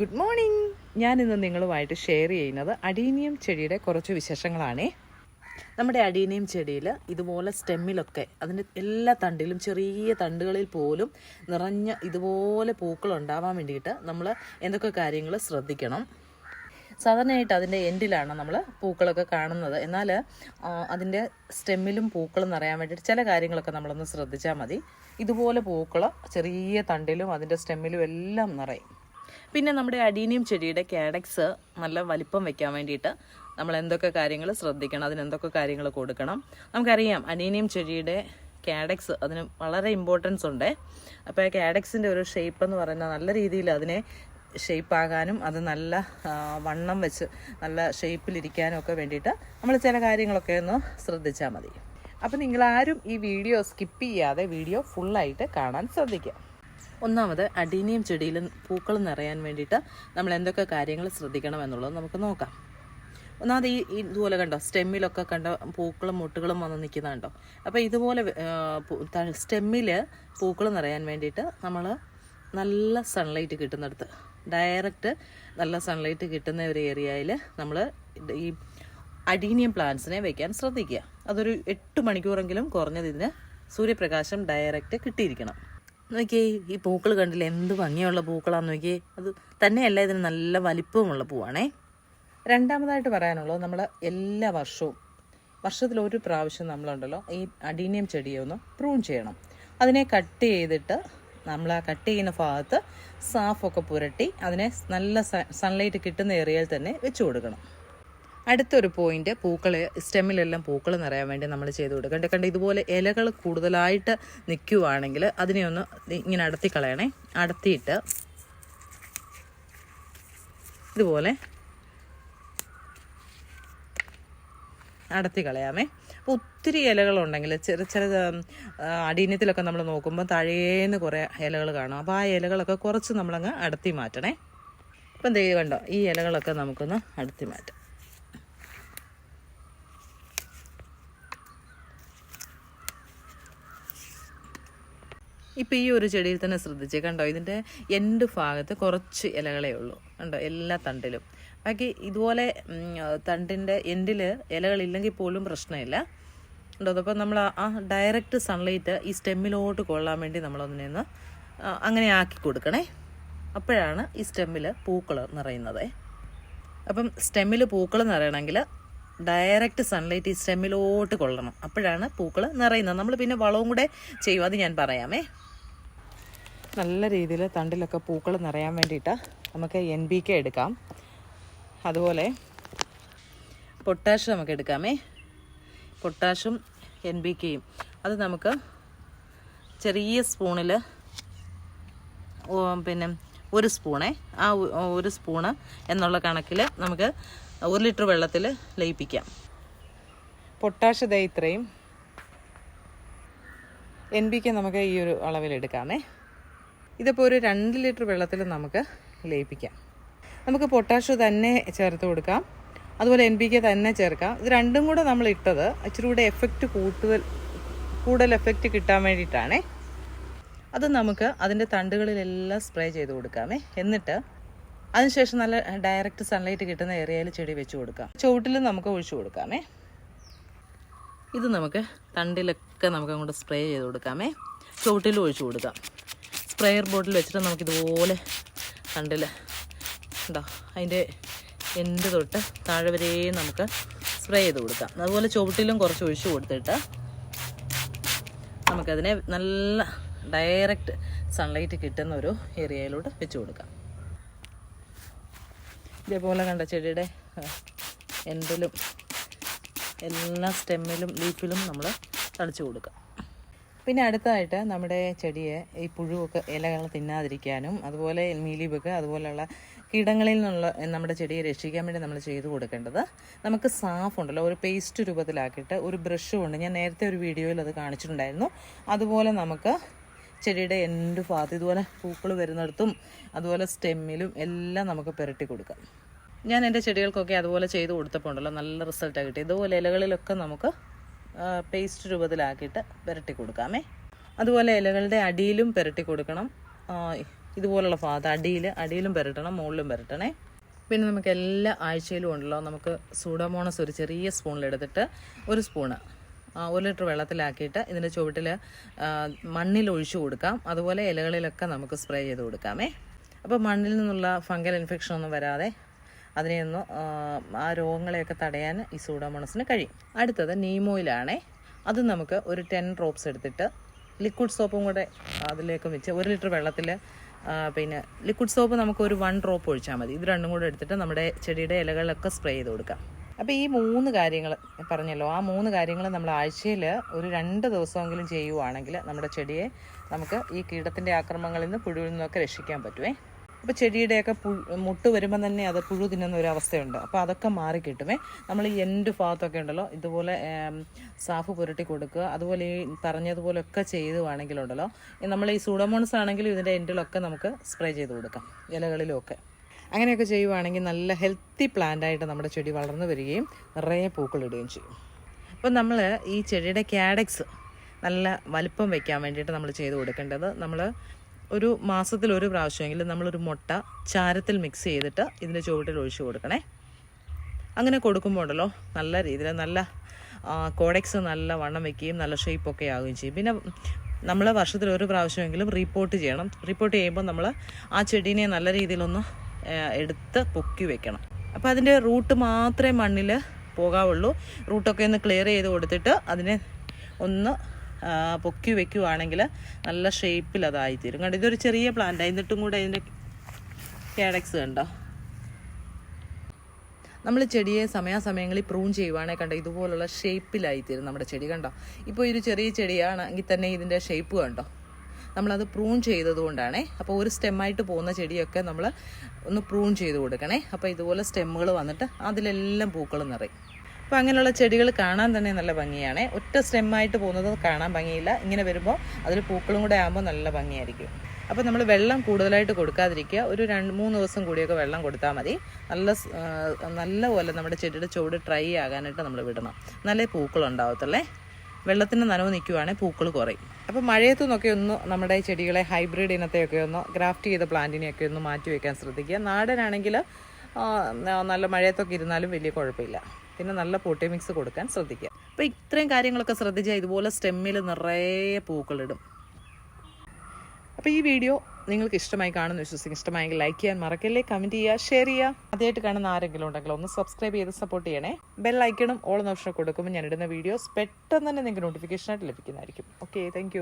Good morning ഞാൻ ഇന്ന് നിങ്ങളുമായിട്ട് ഷെയർ ചെയ്യുന്നത് അഡീനിയം ചെടിയുടെ കുറച്ച് വിശേഷങ്ങളാണേ. നമ്മുടെ അഡീനിയം ചെടിയിൽ ഇതുപോലെ സ്റ്റെമ്മിലൊക്കെ അതിന്റെ എല്ലാ തണ്ടിലും ചെറിയ തണ്ടുകളിൽ പോലും നിറഞ്ഞ ഇതുപോലെ പൂക്കൾ ഉണ്ടാവാൻ വേണ്ടിയിട്ട് നമ്മൾ എന്തൊക്കെ കാര്യങ്ങൾ ശ്രദ്ധിക്കണം. സാധാരണയായിട്ട് അതിന്റെ എൻഡിലാണ് നമ്മൾ പൂക്കളൊക്കെ കാണുന്നത്. എന്നാൽ അതിന്റെ സ്റ്റെമ്മിലും പൂക്കളും നിറയാൻ വേണ്ടിയിട്ട് ചില കാര്യങ്ങളൊക്കെ നമ്മളൊന്ന് ശ്രദ്ധിച്ചാൽ മതി. ഇതുപോലെ പൂക്കൾ ചെറിയ തണ്ടിലും അതിന്റെ സ്റ്റെമ്മിലും എല്ലാം നിറയും. പിന്നെ നമ്മുടെ അഡീനിയം ചെടിയുടെ കാഡക്സ് നല്ല വലിപ്പം വെക്കാൻ വേണ്ടിയിട്ട് നമ്മൾ എന്തൊക്കെ കാര്യങ്ങൾ ശ്രദ്ധിക്കണം അതിന് എന്തൊക്കെ കാര്യങ്ങൾ കൊടുക്കണം. നമുക്കറിയാം അഡീനിയം ചെടിയുടെ കാഡക്സ് അതിന് വളരെ ഇമ്പോർട്ടൻസ് ഉണ്ട്. അപ്പോൾ കാഡക്സിന്റെ ഒരു ഷേപ്പ് എന്ന് പറയുന്നത് നല്ല രീതിയിൽ അതിനെ ഷേപ്പ് ആകാനും അത് നല്ല വണ്ണം വെച്ച് നല്ല ഷേപ്പിലിരിക്കാനും ഒക്കെ വേണ്ടിയിട്ട് നമ്മൾ ചില കാര്യങ്ങളൊക്കെ ഒന്ന് ശ്രദ്ധിച്ചാൽ മതി. അപ്പോൾ നിങ്ങളാരും ഈ വീഡിയോ സ്കിപ്പ് ചെയ്യാതെ വീഡിയോ ഫുള്ളായിട്ട് കാണാൻ ശ്രദ്ധിക്കുക. ഒന്നാമത് അഡീനിയം ചെടിയിൽ പൂക്കൾ നിറയാൻ വേണ്ടിയിട്ട് നമ്മൾ എന്തൊക്കെ കാര്യങ്ങൾ ശ്രദ്ധിക്കണം എന്നുള്ളത് നമുക്ക് നോക്കാം. ഒന്നാമത് ഈ ഇതുപോലെ കണ്ടോ സ്റ്റെമ്മിലൊക്കെ കണ്ടോ പൂക്കളും മുട്ടുകളും വന്ന് നിൽക്കുന്നുണ്ടോ? അപ്പോൾ ഇതുപോലെ സ്റ്റെമ്മിൽ പൂക്കൾ നിറയാൻ വേണ്ടിയിട്ട് നമ്മൾ നല്ല സൺലൈറ്റ് കിട്ടുന്നിടത്ത് ഡയറക്റ്റ് നല്ല സൺലൈറ്റ് കിട്ടുന്ന ഒരു ഏരിയയിൽ നമ്മൾ ഈ അഡീനിയം പ്ലാന്റ്സിനെ വെക്കാൻ ശ്രദ്ധിക്കുക. അതൊരു എട്ട് മണിക്കൂറെങ്കിലും കുറഞ്ഞതിന് സൂര്യപ്രകാശം ഡയറക്റ്റ് കിട്ടിയിരിക്കണം. നോക്കിയേ ഈ പൂക്കൾ കണ്ടില്ലേ എന്ത് ഭംഗിയുള്ള പൂക്കളാന്ന് നോക്കിയേ. അത് തന്നെയല്ല ഇതിന് നല്ല വലിപ്പമുള്ള പൂവാണേ. രണ്ടാമതായിട്ട് പറയാനുള്ളത് നമ്മൾ എല്ലാ വർഷവും വർഷത്തിൽ ഒരു പ്രാവശ്യം നമ്മളുണ്ടല്ലോ ഈ അഡീനിയം ചെടിയെ ഒന്ന് പ്രൂൺ ചെയ്യണം. അതിനെ കട്ട് ചെയ്തിട്ട് നമ്മൾ ആ കട്ട് ചെയ്യുന്ന ഭാഗത്ത് സാഫൊക്കെ പുരട്ടി അതിനെ നല്ല സൺലൈറ്റ് കിട്ടുന്ന ഏരിയയിൽ തന്നെ വെച്ചു കൊടുക്കണം. അടുത്തൊരു പോയിന്റ് പൂക്കൾ സ്റ്റെമ്മിലെല്ലാം പൂക്കൾ നിറയാൻ വേണ്ടി നമ്മൾ ചെയ്ത് കൊടുക്കുക കണ്ട് ഇതുപോലെ ഇലകൾ കൂടുതലായിട്ട് നിൽക്കുവാണെങ്കിൽ അതിനെ ഒന്ന് ഇങ്ങനെ അടത്തി കളയണേ. അടത്തിയിട്ട് ഇതുപോലെ അടത്തി കളയാമേ. അപ്പോൾ ഒത്തിരി ഇലകളുണ്ടെങ്കിൽ ചെറു ചെറു അടീന്യത്തിലൊക്കെ നമ്മൾ നോക്കുമ്പോൾ താഴേന്ന് കുറേ ഇലകൾ കാണും. അപ്പോൾ ആ ഇലകളൊക്കെ കുറച്ച് നമ്മളങ്ങ് അടത്തി മാറ്റണേ. ഇപ്പം ദൈവം കണ്ടോ ഈ ഇലകളൊക്കെ നമുക്കൊന്ന് അടത്തി മാറ്റാം. ഇപ്പോൾ ഈ ഒരു ചെടിയിൽ തന്നെ ശ്രദ്ധിച്ചേ. കണ്ടോ? ഇതിന്റെ എൻഡ് ഭാഗത്ത് കുറച്ച് ഇലകളേ ഉള്ളൂ. കണ്ടോ? എല്ലാ തണ്ടിലും. ബാക്കി ഇതുപോലെ തണ്ടിന്റെ എൻഡിൽ ഇലകളില്ലെങ്കിൽ പോലും പ്രശ്നമില്ല. ഉണ്ടോ അപ്പോൾ നമ്മൾ ആ- ആ ഡയറക്റ്റ് സൺലൈറ്റ് ഈ സ്റ്റെമ്മിലോട്ട് കൊള്ളാൻ വേണ്ടി നമ്മളൊന്നിനെ ഒന്ന് അങ്ങനെ ആക്കി കൊടുക്കണേ. അപ്പോഴാണ് ഈ സ്റ്റെമ്മിൽ പൂക്കൾ നിറയുന്നത്. അപ്പം സ്റ്റെമ്മിൽ പൂക്കൾ നിറയണമെങ്കിൽ ഡയറക്റ്റ് സൺലൈറ്റ് ഈ സ്റ്റെമ്മിലോട്ട് കൊള്ളണം. അപ്പോഴാണ് പൂക്കൾ നിറയുന്നത്. നമ്മൾ പിന്നെ വളവും കൂടെ ചെയ്യും. അത് ഞാൻ പറയാമേ. നല്ല രീതിയിൽ തണ്ടിലൊക്കെ പൂക്കൾ നിറയാൻ വേണ്ടിയിട്ട് നമുക്ക് എൻ ബി കെ എടുക്കാം. അതുപോലെ പൊട്ടാഷ് നമുക്ക് എടുക്കാമേ. പൊട്ടാഷും എൻ ബി കെയും അത് നമുക്ക് ചെറിയ സ്പൂണിൽ പിന്നെ ഒരു സ്പൂണേ ആ ഒരു സ്പൂണ് എന്നുള്ള കണക്കിൽ നമുക്ക് ഒരു ലിറ്റർ വെള്ളത്തിൽ ലയിപ്പിക്കാം. പൊട്ടാഷ് ദേ ഇത്രയും. എൻ ബി കെ നമുക്ക് ഈ ഒരു അളവിൽ എടുക്കാമേ. ഇതിപ്പോൾ ഒരു രണ്ട് ലിറ്റർ വെള്ളത്തിൽ നമുക്ക് ലയിപ്പിക്കാം. നമുക്ക് പൊട്ടാഷ് തന്നെ ചേർത്ത് കൊടുക്കാം. അതുപോലെ എൻ പി കെ തന്നെ ചേർക്കാം. ഇത് രണ്ടും കൂടെ നമ്മൾ ഇട്ടത് ഇച്ചിരി കൂടെ എഫക്റ്റ് കൂടുതൽ കൂടുതൽ എഫക്റ്റ് കിട്ടാൻ വേണ്ടിയിട്ടാണേ. അത് നമുക്ക് അതിന്റെ തണ്ടുകളിലെല്ലാം സ്പ്രേ ചെയ്ത് കൊടുക്കാമേ. എന്നിട്ട് അതിനുശേഷം നല്ല ഡയറക്റ്റ് സൺലൈറ്റ് കിട്ടുന്ന ഏരിയയിൽ ചെടി വെച്ച് കൊടുക്കാം. ചുവട്ടിലും നമുക്ക് ഒഴിച്ചു കൊടുക്കാമേ. ഇത് നമുക്ക് തണ്ടിലൊക്കെ നമുക്ക് അങ്ങോട്ട് സ്പ്രേ ചെയ്ത് കൊടുക്കാമേ. ചുവട്ടിലും ഒഴിച്ചു കൊടുക്കാം. സ്പ്രെയർ ബോട്ടിൽ വെച്ചിട്ട് നമുക്കിതുപോലെ കണ്ടില്ലേ? ഉണ്ടോ അതിന്റെ എൻഡ് തൊട്ട് താഴെ വരെയും നമുക്ക് സ്പ്രേ ചെയ്ത് കൊടുക്കാം. അതുപോലെ ചുവട്ടിലും കുറച്ച് ഒഴിച്ചു കൊടുത്തിട്ട് നമുക്കതിനെ നല്ല ഡയറക്റ്റ് സൺലൈറ്റ് കിട്ടുന്ന ഒരു ഏരിയയിലോട്ട് വെച്ച് കൊടുക്കാം. ഇതേപോലെ കണ്ട ചെടിയുടെ എൻഡിലും എല്ലാ സ്റ്റെമ്മിലും ലീഫിലും നമ്മൾ തളിച്ചു കൊടുക്കാം. പിന്നെ അടുത്തതായിട്ട് നമ്മുടെ ചെടിയെ ഈ പുഴുവൊക്കെ ഇലകൾ തിന്നാതിരിക്കാനും അതുപോലെ മീലിബൊക്കെ അതുപോലെയുള്ള കീടങ്ങളിൽ നിന്നുള്ള നമ്മുടെ ചെടിയെ രക്ഷിക്കാൻ വേണ്ടി നമ്മൾ ചെയ്തു കൊടുക്കേണ്ടത് നമുക്ക് സാഫ് ഉണ്ടല്ലോ ഒരു പേസ്റ്റ് രൂപത്തിലാക്കിയിട്ട് ഒരു ബ്രഷും ഉണ്ട് ഞാൻ നേരത്തെ ഒരു വീഡിയോയിൽ അത് കാണിച്ചിട്ടുണ്ടായിരുന്നു. അതുപോലെ നമുക്ക് ചെടിയുടെ എന്റെ ഭാഗത്ത് ഇതുപോലെ പൂക്കൾ വരുന്നിടത്തും അതുപോലെ സ്റ്റെമ്മിലും എല്ലാം നമുക്ക് പെരട്ടി കൊടുക്കാം. ഞാൻ എന്റെ ചെടികൾക്കൊക്കെ അതുപോലെ ചെയ്ത് കൊടുത്തപ്പോൾ ഉണ്ടല്ലോ നല്ല റിസൾട്ടാണ് ഇതുപോലെ ഇലകളിലൊക്കെ നമുക്ക് പേസ്റ്റ് രൂപത്തിലാക്കിയിട്ട് പുരട്ടി കൊടുക്കാമേ. അതുപോലെ ഇലകളുടെ അടിയിലും പുരട്ടി കൊടുക്കണം. ഇതുപോലുള്ള ഭാഗത്ത് അടിയിൽ അടിയിലും പുരട്ടണം മുകളിലും പുരട്ടണേ. പിന്നെ നമുക്ക് എല്ലാ ആഴ്ചയിലും ഉണ്ടല്ലോ നമുക്ക് സൂഡോമോണസ് ഒരു ചെറിയ സ്പൂണിലെടുത്തിട്ട് ഒരു സ്പൂണ് ഒരു ലിറ്റർ വെള്ളത്തിലാക്കിയിട്ട് ഇതിന്റെ ചുവട്ടിൽ മണ്ണിൽ ഒഴിച്ചു കൊടുക്കാം. അതുപോലെ ഇലകളിലൊക്കെ നമുക്ക് സ്പ്രേ ചെയ്ത് കൊടുക്കാമേ. അപ്പോൾ മണ്ണിൽ നിന്നുള്ള ഫംഗൽ ഇൻഫെക്ഷൻ ഒന്നും വരാതെ അതിനെയൊന്ന് ആ, രോഗങ്ങളെയൊക്കെ തടയാൻ ഈ സൂഡോമോണസിന് കഴിയും. അടുത്തത് നീമോയിലാണേ അത് നമുക്ക് ഒരു ടെൻ ഡ്രോപ്സ് എടുത്തിട്ട് ലിക്വിഡ് സോപ്പും കൂടെ അതിലേക്ക് വെച്ച് ഒരു ലിറ്റർ വെള്ളത്തിൽ പിന്നെ ലിക്വിഡ് സോപ്പ് നമുക്ക് ഒരു വൺ ഡ്രോപ്പ് ഒഴിച്ചാൽ മതി. ഇത് രണ്ടും കൂടെ എടുത്തിട്ട് നമ്മുടെ ചെടിയുടെ ഇലകളിലൊക്കെ സ്പ്രേ ചെയ്ത് കൊടുക്കാം. അപ്പോൾ ഈ മൂന്ന് കാര്യങ്ങൾ പറഞ്ഞല്ലോ. ആ മൂന്ന് കാര്യങ്ങൾ നമ്മൾ ആഴ്ചയിൽ ഒരു രണ്ട് ദിവസമെങ്കിലും ചെയ്യുവാണെങ്കിൽ നമ്മുടെ ചെടിയെ നമുക്ക് ഈ കീടത്തിന്റെ ആക്രമണങ്ങളിൽ നിന്ന് പുഴുവിൽ നിന്നൊക്കെ രക്ഷിക്കാൻ പറ്റുമേ അപ്പോൾ ചെടിയുടെയൊക്കെ മുട്ട് വരുമ്പോൾ തന്നെ അത് പുഴു തിന്നുന്ന ഒരു അവസ്ഥയുണ്ട്. അപ്പോൾ അതൊക്കെ മാറി കിട്ടുമേ നമ്മൾ ഈ എന്റെ ഭാഗത്തൊക്കെ ഉണ്ടല്ലോ ഇതുപോലെ സാഫ് പുരട്ടി കൊടുക്കുക. അതുപോലെ ഈ പറഞ്ഞതുപോലെയൊക്കെ ചെയ്തുവാണെങ്കിലുണ്ടല്ലോ നമ്മൾ ഈ സൂഡോമോൺസ് ആണെങ്കിലും ഇതിന്റെ എൻഡിലൊക്കെ നമുക്ക് സ്പ്രേ ചെയ്ത് കൊടുക്കാം ഇലകളിലുമൊക്കെ അങ്ങനെയൊക്കെ ചെയ്യുവാണെങ്കിൽ നല്ല ഹെൽത്തി പ്ലാന്റായിട്ട് നമ്മുടെ ചെടി വളർന്നു വരികയും നിറയെ പൂക്കളിടുകയും ചെയ്യും. അപ്പം നമ്മൾ ഈ ചെടിയുടെ കാഡക്സ് നല്ല വലിപ്പം വയ്ക്കാൻ വേണ്ടിയിട്ട് നമ്മൾ ചെയ്ത് കൊടുക്കേണ്ടത് നമ്മൾ ഒരു മാസത്തിൽ ഒരു പ്രാവശ്യമെങ്കിലും നമ്മളൊരു മുട്ട ചാരത്തിൽ മിക്സ് ചെയ്തിട്ട് ഇതിന്റെ ചുവട്ടിൽ ഒഴിച്ചു കൊടുക്കണേ. അങ്ങനെ കൊടുക്കുമ്പോൾ ഉണ്ടല്ലോ നല്ല രീതിയിൽ നല്ല കോഡെക്സ് നല്ല വണ്ണം വെക്കുകയും നല്ല ഷേപ്പൊക്കെ ആവുകയും ചെയ്യും. പിന്നെ നമ്മൾ വർഷത്തിൽ ഒരു പ്രാവശ്യമെങ്കിലും റിപ്പോർട്ട് ചെയ്യണം. റിപ്പോർട്ട് ചെയ്യുമ്പോൾ നമ്മൾ ആ ചെടീനെ നല്ല രീതിയിലൊന്ന് എടുത്ത് പൊക്കി വെക്കണം. അപ്പോൾ അതിന്റെ റൂട്ട് മാത്രമേ മണ്ണിൽ പോകാവുള്ളൂ. റൂട്ടൊക്കെ ഒന്ന് ക്ലിയർ ചെയ്ത് കൊടുത്തിട്ട് അതിനെ ഒന്ന് പൊക്കി വെക്കുവാണെങ്കിൽ നല്ല ഷേപ്പിൽ അതായിത്തീരും. കണ്ടോ ഇതൊരു ചെറിയ പ്ലാന്റ് എന്നിട്ടും കൂടെ അതിന്റെ കാഡക്സ് കണ്ടോ? നമ്മൾ ചെടിയെ സമയാസമയങ്ങളിൽ പ്രൂൺ ചെയ്യുവാണെങ്കിൽ കണ്ടോ ഇതുപോലുള്ള ഷേപ്പിലായിത്തീരും നമ്മുടെ ചെടി കണ്ടോ? ഇപ്പോൾ ഒരു ചെറിയ ചെടിയാണെങ്കിൽ തന്നെ ഇതിന്റെ ഷേപ്പ് കണ്ടോ? നമ്മളത് പ്രൂൺ ചെയ്തതുകൊണ്ടാണേ അപ്പോൾ ഒരു സ്റ്റെമ്മായിട്ട് പോകുന്ന ചെടിയൊക്കെ നമ്മൾ ഒന്ന് പ്രൂൺ ചെയ്ത് കൊടുക്കണേ. അപ്പോൾ ഇതുപോലെ സ്റ്റെമ്മുകൾ വന്നിട്ട് അതിലെല്ലാം പൂക്കൾ നിറയും. അപ്പോൾ അങ്ങനെയുള്ള ചെടികൾ കാണാൻ തന്നെ നല്ല ഭംഗിയാണ്. ഒറ്റ സ്റ്റെമ്മായിട്ട് പോകുന്നത് കാണാൻ ഭംഗിയില്ല. ഇങ്ങനെ വരുമ്പോൾ അതിൽ പൂക്കളും കൂടെ ആകുമ്പോൾ നല്ല ഭംഗിയായിരിക്കും. അപ്പോൾ നമ്മൾ വെള്ളം കൂടുതലായിട്ട് കൊടുക്കാതിരിക്കുക. ഒരു രണ്ട് മൂന്ന് ദിവസം കൂടിയൊക്കെ വെള്ളം കൊടുത്താൽ മതി. നല്ല നല്ല പോലെ നമ്മുടെ ചെടിയുടെ ചുവട് ഡ്രൈ ആകാനായിട്ട് നമ്മൾ വിടണം. നല്ല പൂക്കൾ വെള്ളത്തിന്റെ നനവ് നിൽക്കുവാണെങ്കിൽ പൂക്കൾ കുറയും. അപ്പോൾ മഴയത്തു നിന്നൊക്കെ ഒന്ന് നമ്മുടെ ചെടികളെ ഹൈബ്രിഡ് ഇനത്തെയൊക്കെ ഒന്ന് ഗ്രാഫ്റ്റ് ചെയ്ത പ്ലാന്റിനെയൊക്കെ ഒന്ന് മാറ്റി വയ്ക്കാൻ ശ്രദ്ധിക്കുക. നാടനാണെങ്കിൽ നല്ല മഴയത്തൊക്കെ ഇരുന്നാലും വലിയ കുഴപ്പമില്ല. പിന്നെ നല്ല പൊട്ടി മിക്സ് കൊടുക്കാൻ ശ്രദ്ധിക്കുക. അപ്പോൾ ഇത്രയും കാര്യങ്ങളൊക്കെ ശ്രദ്ധിച്ചാൽ ഇതുപോലെ സ്റ്റെമ്മിൽ നിറയെ പൂക്കളിടും. അപ്പോൾ ഈ വീഡിയോ നിങ്ങൾക്ക് ഇഷ്ടമായി കാണുന്നു. വിശ്വസിക്കും ഇഷ്ടമായെങ്കിൽ ലൈക്ക് ചെയ്യാൻ മറക്കല്ലേ. കമന്റ് ചെയ്യുക ഷെയർ ചെയ്യുക. ആദ്യമായിട്ട് കാണുന്ന ആരെങ്കിലും ഉണ്ടെങ്കിൽ ഒന്ന് സബ്സ്ക്രൈബ് ചെയ്ത് സപ്പോർട്ട് ചെയ്യണേ. ബെൽ ഐക്കണും ഓൾ ഓപ്ഷൻ കൊടുക്കുമ്പോൾ ഞാൻ ഇടുന്ന വീഡിയോസ് പെട്ടെന്ന് തന്നെ നിങ്ങൾക്ക് നോട്ടിഫിക്കേഷനായിട്ട് ലഭിക്കുന്നതായിരിക്കും. Okay thank